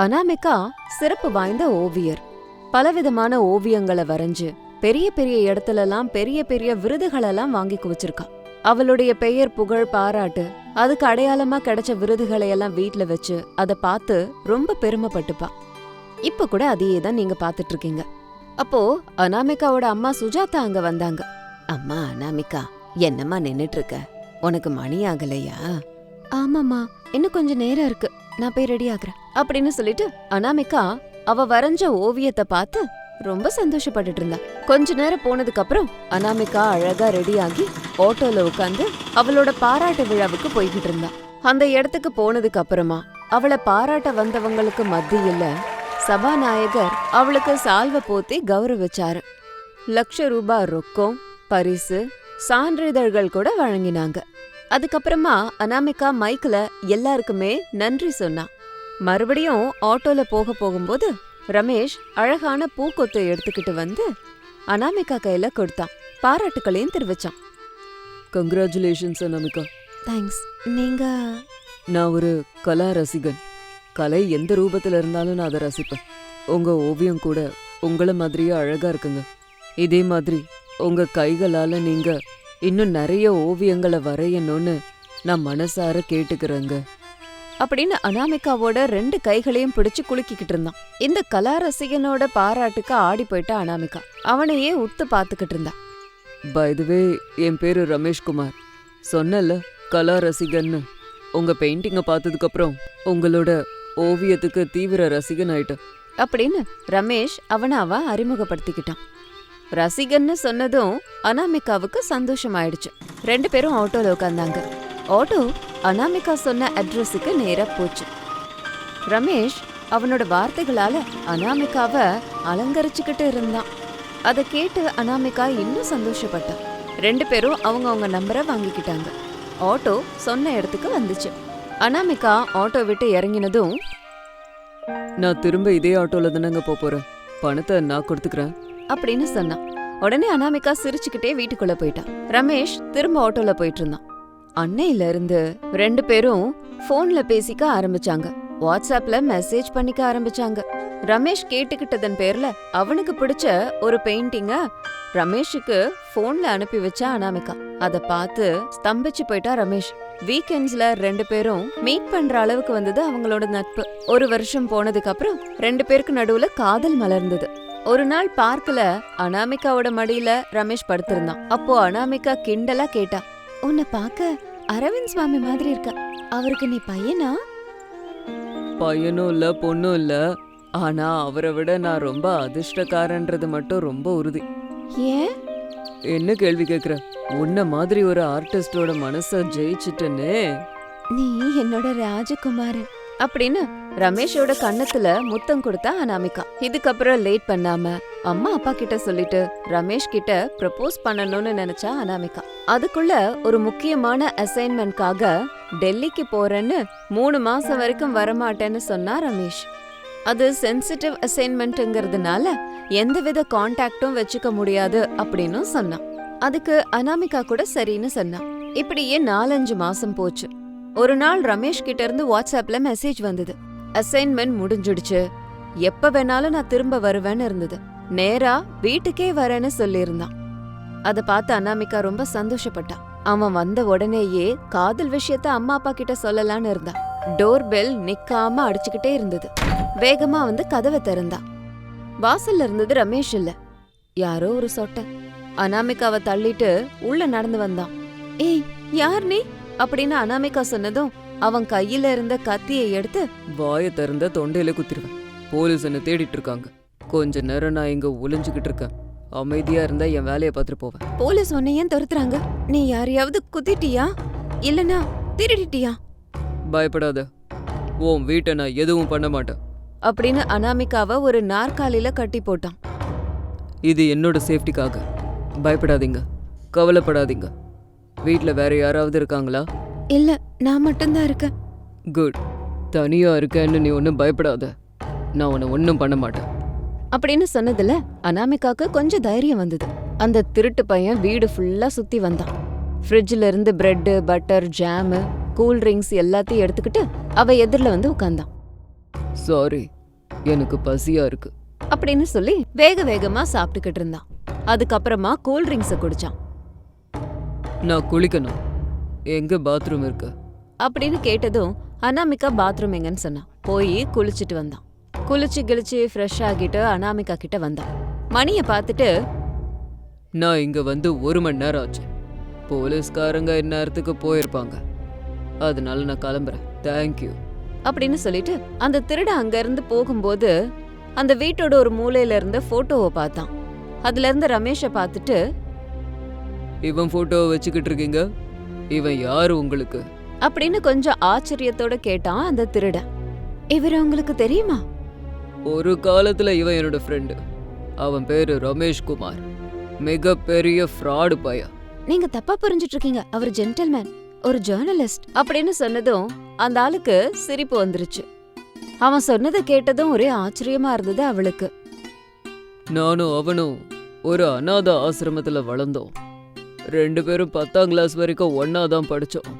அனாமிகா சிறப்பு வாய்ந்த ஓவியர். பலவிதமான ஓவியங்களை வரைஞ்சு பெரிய பெரிய இடத்துலலாம் பெரிய பெரிய விருதுகளெல்லாம் வாங்கி குவிச்சிருக்கா. அவளுடைய பெயர் புகழ் பாராட்டு அதுக்கு அடையாளமா கிடைச்ச விருதுகளை எல்லாம் வீட்ல வச்சு அதை பார்த்து ரொம்ப பெருமைப்பட்டுப்பா. இப்ப கூட அதையே தான் நீங்க பாத்துட்டு இருக்கீங்க அப்போ அனாமிகாவோட அம்மா சுஜாதா அங்க வந்தாங்க. அம்மா அனாமிகா என்னம்மா நின்னுட்டு இருக்க உனக்கு மணி ஆகலையா? ஆமாம்மா இன்னும் கொஞ்ச நேரம் இருக்கு. நான் போய் ரெடி ஆகுறேன். அப்படின்னு சொல்லிட்டு அனாமிகா அவ வரைஞ்ச ஓவியத்தை பார்த்து ரொம்ப சந்தோஷப்பட்டுட்டு இருந்தா. கொஞ்ச நேரம் போனதுக்கு அப்புறம் அனாமிகா அழகா ரெடியாகி ஆட்டோல உட்காந்து அவளோட பாராட்டு விழாவுக்கு போய்கிட்டு இருந்தா. அந்த இடத்துக்கு போனதுக்கு அப்புறமா அவளை பாராட்ட வந்தவங்களுக்கு மத்தியில சபாநாயகர் அவளுக்கு சால்வ போத்தி கௌரவிச்சாரு. லட்ச ரூபாய் ரொக்கம் பரிசு சான்றிதழ்கள் கூட வழங்கினாங்க. அதுக்கப்புறமா அனாமிகா மைக்ல எல்லாருக்குமே நன்றி சொன்னா. மறுபடியும் ஆட்டோல போக போகும்போது ரமேஷ் அழகான பூக்கொத்தை எடுத்துக்கிட்டு வந்து அனாமிகா கையில கொடுத்தான். பாராட்டுக்களையும் தெரிவிச்சான். கங்க்ராச்சுலேஷன்ஸ் அனாமிகா. தேங்க்ஸ் நீங்க நான் ஒரு கலா ரசிகன். கலை எந்த ரூபத்துல இருந்தாலும் நான் அதை ரசிப்பேன். உங்க ஓவியம் கூட உங்கள மாதிரியே அழகா இருக்குங்க. இதே மாதிரி உங்க கைகளால நீங்க இன்னும் நிறைய ஓவியங்களை வரையணும்னு நான் மனசார கேட்டுக்கிறேங்க. அப்படின்னு அனாமிகாவோட ரெண்டு கைகளையும் பிடிச்சு குலுக்கிக்கிட்டு இருந்தான். இந்த கலா ரசிகனோட பாராட்டுக்கு ஆடி போயிட்டா அனாமிகா. அவனையே உத்து பாத்துக்கிட்டு இருந்தா. பை த வே என் பேரு ரமேஷ்குமார் சொன்னல கலா ரசிகன்னு உங்க பெயிண்டிங்கை பார்த்ததுக்கு அப்புறம் உங்களோட ஓவியத்துக்கு தீவிர ரசிகன் ஆயிட்டேன் அப்படின்னு ரமேஷ் அவனை அவன் அறிமுகப்படுத்திக்கிட்டான். ரசிகன்னு சொன்னதும் அனாமிகாவுக்கு சந்தோஷமாயிடுச்சு. ரெண்டு பேரும் ஆட்டோல உட்காந்தாங்க ஆட்டோ அனாமிகா சொன்ன அட்ரஸுக்கு நேரா போச்சு. ரமேஷ் அவனோட வார்த்தைகளால அனாமிகாவ அலங்கரிச்சுக்கிட்டு இருந்தான். அதை கேட்டு அனாமிகா இன்னும் சந்தோஷப்பட்டான் ரெண்டு பேரும் அவங்க அவங்க நம்பரை வாங்கிக்கிட்டாங்க. ஆட்டோ சொன்ன இடத்துக்கு வந்துச்சு. அனாமிகா ஆட்டோ விட்டு இறங்கினதும் நான் திரும்ப இதே ஆட்டோல தானங்க போறேன். பணத்தை நான் கொடுத்துக்கிறேன். அப்படின்னு சொன்னான். உடனே அனாமிகா சிரிச்சுக்கிட்டே வீட்டுக்குள்ள போயிட்டான் ரமேஷ் திரும்ப ஆட்டோல போயிட்டு இருந்தான். அன்னையில இருந்து ரெண்டு பேரும் போன்ல பேசிக்க ஆரம்பிச்சாங்க. வாட்ஸ்அப்ல மெசேஜ் பண்ணிக்க ஆரம்பிச்சாங்க. ரமேஷ் கேட்டுக்கிட்டதன் பேர்ல அவனுக்கு பிடிச்ச ஒரு பெயிண்டிங்க ரமேஷுக்கு போன்ல அனுப்பி வச்சா அனாமிகா. அத பார்த்து ஸ்தம்பிச்சு போயிட்டா ரமேஷ். வீக்கெண்ட்ஸ்ல ரெண்டு பேரும் மீட் பண்ற அளவுக்கு வந்தது அவங்களோட நட்பு. ஒரு வருஷம் போனதுக்கு அப்புறம் ரெண்டு பேருக்கு நடுவுல காதல் மலர்ந்தது. ஒரு நாள் பார்க்கல அனாமிகாவோட மடியில ரமேஷ் படுத்திருந்தான். அப்போ அனாமிகா கிண்டலா கேட்டா உன்னை பார்க்க அரவிந்த் சுவாமி மாதிரி இருக்க. அவருக்கு நீ பையனா? பையனும் இல்ல பொண்ணும் இல்ல. ஆனா அவரை விட நான் ரொம்ப அதிர்ஷ்டக்காரன்றது மட்டும் ரொம்ப உறுதி. ஏன்? என்ன கேள்வி கேக்குற? உன்ன மாதிரி ஒரு ஆர்டிஸ்டோட மனச ஜெயிச்சிட்டேன்னு நீ என்னோட ராஜகுமாரன். அப்படின்னு ரமேஷோட கண்ணத்துல முத்தம் கொடுத்தா அனாமிகா. இதுக்கப்புறம் லேட் பண்ணாம அம்மா அப்பா கிட்ட சொல்லிட்டு ரமேஷ் கிட்ட ப்ரப்போஸ் பண்ணணும்னு நினைச்சா அனாமிகா. அதுக்குள்ள ஒரு முக்கியமான அசைன்மெண்ட்காக டெல்லிக்கு போறேன்னு மூணு மாசம் வரைக்கும் வரமாட்டேன்னு சொன்னா ரமேஷ். அது சென்சிட்டிவ் அசைன்மெண்ட்ங்கிறதுனால எந்தவித காண்டாக்டும் வச்சுக்க முடியாது அப்படின்னு சொன்னான். அதுக்கு அனாமிகா கூட சரின்னு சொன்னான். இப்படியே நாலஞ்சு மாசம் போச்சு. ஒரு நாள் ரமேஷ் கிட்ட இருந்து வாட்ஸ்அப்ல மெசேஜ் வந்தது. அசைன்மெண்ட் முடிஞ்சிடுச்சு. எப்ப வேணாலும் நான் திரும்ப வருவேன்னு இருந்தது. நேரா வீட்டுக்கே வரேன்னு சொல்லியிருந்தான். அத பார்த்து அனாமிகா ரொம்ப சந்தோஷப்பட்டான். அவன் வந்த உடனேயே காதல் விஷயத்த அம்மா அப்பா கிட்ட சொல்லலான்னு இருந்தான். டோர் பெல் நிக்காம அடிச்சுக்கிட்டே இருந்தது. வேகமா வந்து கதவை திறந்தான். வாசல்ல இருந்தது ரமேஷ் இல்ல. யாரோ ஒரு சொட்ட. அனாமிகாவை தள்ளிட்டு உள்ள நடந்து வந்தான். ஏய் யார் நீ? அப்படின்னு அனாமிகா சொன்னதும் அவன் கையில இருந்த கத்தியை எடுத்து வாயை திறந்த தொண்டையில குத்திருவேன். போலீஸ் என்ன தேடிட்டு இருக்காங்க. கொஞ்ச நேரம் நான் இங்க ஒளிஞ்சுக்கிட்டு இருக்கேன். அமைதியா இருந்தா என் வேலையை பார்த்துட்டு போவேன். போலீஸ் உன்னை ஏன் துரத்துறாங்க? நீ யாரையாவது குத்திட்டியா? இல்லனா திருடிட்டியா? பயப்படாத. உன் வீட்டை நான் எதுவும் பண்ண மாட்டேன். அப்படின்னு அனாமிகாவை ஒரு நாற்காலியில கட்டி போட்டான். இது என்னோட சேஃப்டிக்காக பயப்படாதீங்க. கவலைப்படாதீங்க. வீட்டில் வேற யாராவது இருக்காங்களா? இல்ல நான் மட்டும்தான் இருக்கேன். குட். தனியா இருக்கேன்னு நீ ஒன்றும் பயப்படாத. நான் உன்னை ஒன்றும் பண்ண மாட்டேன். அப்படின்னு சொன்னதுல அனாமிகாக்கு கொஞ்சம் தைரியம் வந்தது. அந்த திருட்டு பையன் வீடு ஃபுல்லா சுத்தி வந்தான். ஃப்ரிட்ஜ்ல இருந்து bread butter jam cool drinks எல்லாத்தையும் எடுத்துக்கிட்டு அவ எதிரில் வந்து உட்கார்ந்தான் சாரி எனக்கு பசியா இருக்கு. அப்படின்னு சொல்லி வேக வேகமா சாப்பிட்டுக்கிட்டு இருந்தான். அதுக்கப்புறமா கூல் ட்ரிங்க்ஸ குடிச்சான். நான் குளிக்கணும். எங்க பாத்ரூம் இருக்கு? அப்படின்னு கேட்டதும் அனாமிகா பாத்ரூம் எங்கன்னு சொன்னான் போய் குளிச்சிட்டு வந்தான். குளிச்சு கிழிச்சு ஃப்ரெஷ் ஆகிட்டு அனாமிகா கிட்ட வந்தான். மணிய பார்த்துட்டு நான் இங்க வந்து ஒரு மணி நேரம் ஆச்சு. போலீஸ்காரங்க இந்நேரத்துக்கு போயிருப்பாங்க. அதனால நான் கிளம்புறேன். தேங்க்யூ அப்படின்னு சொல்லிட்டு அந்த திருட அங்க இருந்து போகும்போது அந்த வீட்டோட ஒரு மூலையில இருந்த போட்டோவை பார்த்தான். அதுல இருந்து ரமேஷை பார்த்துட்டு இவன் போட்டோவை வச்சுக்கிட்டு இருக்கீங்க? இவன் யாரு உங்களுக்கு? அப்படின்னு கொஞ்சம் ஆச்சரியத்தோட கேட்டான் அந்த திருடன். இவர் உங்களுக்கு தெரியுமா? ஒரு காலத்துல இவன் என்னோட ஃப்ரெண்டு அவன் பேரு ரமேஷ் குமார். மிகப்பெரிய ஃப்ராடு பையன் நீங்க தப்பா புரிஞ்சிட்டு இருக்கீங்க. அவர் ஜென்டில்மேன் ஒரு ஜேர்னலிஸ்ட் அப்படின்னு சொன்னதும் அந்த ஆளுக்கு சிரிப்பு வந்துருச்சு. அவன் சொன்னதை கேட்டதும் ஒரே ஆச்சரியமா இருந்தது அவளுக்கு. நானும் அவனும் ஒரு அனாதை ஆசிரமத்துல வளர்ந்தோம். ரெண்டு பேரும் பத்தாம் கிளாஸ் வரைக்கும் ஒன்னா தான் படிச்சோம்.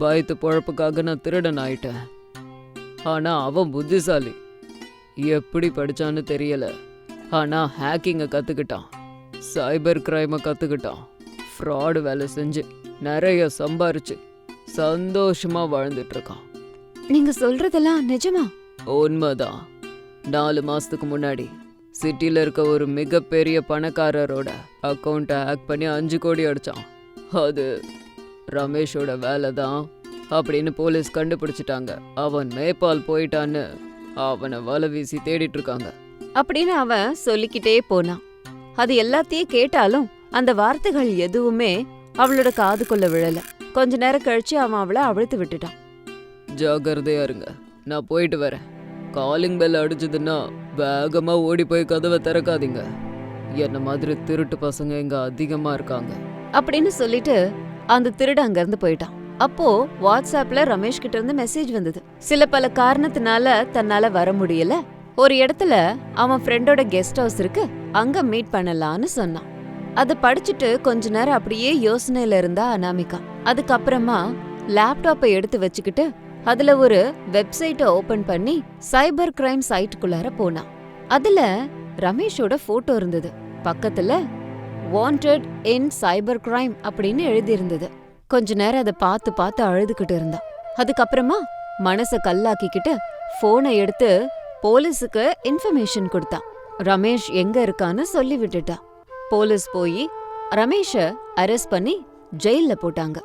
பயத்து பொழப்புக்காக நான் திருடன் ஆயிட்டேன். ஆனா அவன் புத்திசாலி. எப்படி படிச்சான்னு தெரியல. ஆனா ஹேக்கிங்கை கத்துக்கிட்டான். சைபர் கிரைமை கத்துக்கிட்டான். ஃப்ராடு வேலை செஞ்சு நிறைய சம்பாரிச்சு சந்தோஷமா வாழ்ந்துட்டு இருக்கான். நீங்க சொல்றதெல்லாம் நிஜமா? உண்மைதான். நாலு மாசத்துக்கு முன்னாடி சிட்டில இருக்க ஒரு மிகப்பெரிய பணக்காரரோட அக்கௌண்ட்டை ஹேக் பண்ணி அஞ்சு கோடி அடிச்சான். அது ரமேஷோட வேலை தான் அப்படின்னு போலீஸ் கண்டுபிடிச்சிட்டாங்க. அவன் நேபாள் போயிட்டான்னு அவனை வலை வீசி தேடிட்டு இருக்காங்க. அப்படின்னு அவன் சொல்லிக்கிட்டே போனான். அது எல்லாத்தையும் கேட்டாலும் அந்த வார்த்தைகள் எதுவுமே அவளோட காதுக்குள்ள விழல. கொஞ்ச நேரம் கழிச்சு அவன் அவளை அவிழ்த்து விட்டுட்டான். ஜாகிரதையா இருங்க. நான் போயிட்டு வரேன். காலிங் பெல் அடிச்சதுன்னா வேகமாக ஓடி போய் கதவை திறக்காதீங்க. என்ன மாதிரி திருட்டு பசங்க இங்க அதிகமா இருக்காங்க. அப்படின்னு சொல்லிட்டு அந்த திருடு அங்க இருந்து போயிட்டான். அப்போ வாட்ஸ்அப்ல ரமேஷ் கிட்ட இருந்து மெசேஜ் வந்தது. சில பல காரணத்தினால தன்னால வர முடியல. ஒரு இடத்துல அவன் ஃப்ரெண்டோட கெஸ்ட் ஹவுஸ் இருக்கு. அங்க மீட் பண்ணலாம்னு சொன்னான். அதை படிச்சுட்டு கொஞ்ச நேரம் அப்படியே யோசனையில இருந்தா அனாமிகா. அதுக்கப்புறமா லேப்டாப்பை எடுத்து வச்சுக்கிட்டு அதுல ஒரு வெப்சைட்டை ஓபன் பண்ணி சைபர் கிரைம் சைட்டுக்குள்ளார போனான் அதுல ரமேஷோட போட்டோ இருந்தது. பக்கத்துல வாண்டட் இன் சைபர் கிரைம் அப்படின்னு எழுதியிருந்தது. கொஞ்ச நேரம் அதை பார்த்து பார்த்து அழுதுகிட்டு இருந்தான். அதுக்கப்புறமா மனச கல்லாக்கிக்கிட்டு போனை எடுத்து போலீஸுக்கு இன்ஃபர்மேஷன் கொடுத்தான். ரமேஷ் எங்க இருக்கான்னு சொல்லி விட்டுட்டா போலீஸ் போய் ரமேஷ அரெஸ்ட் பண்ணி ஜெயில்ல போட்டாங்க.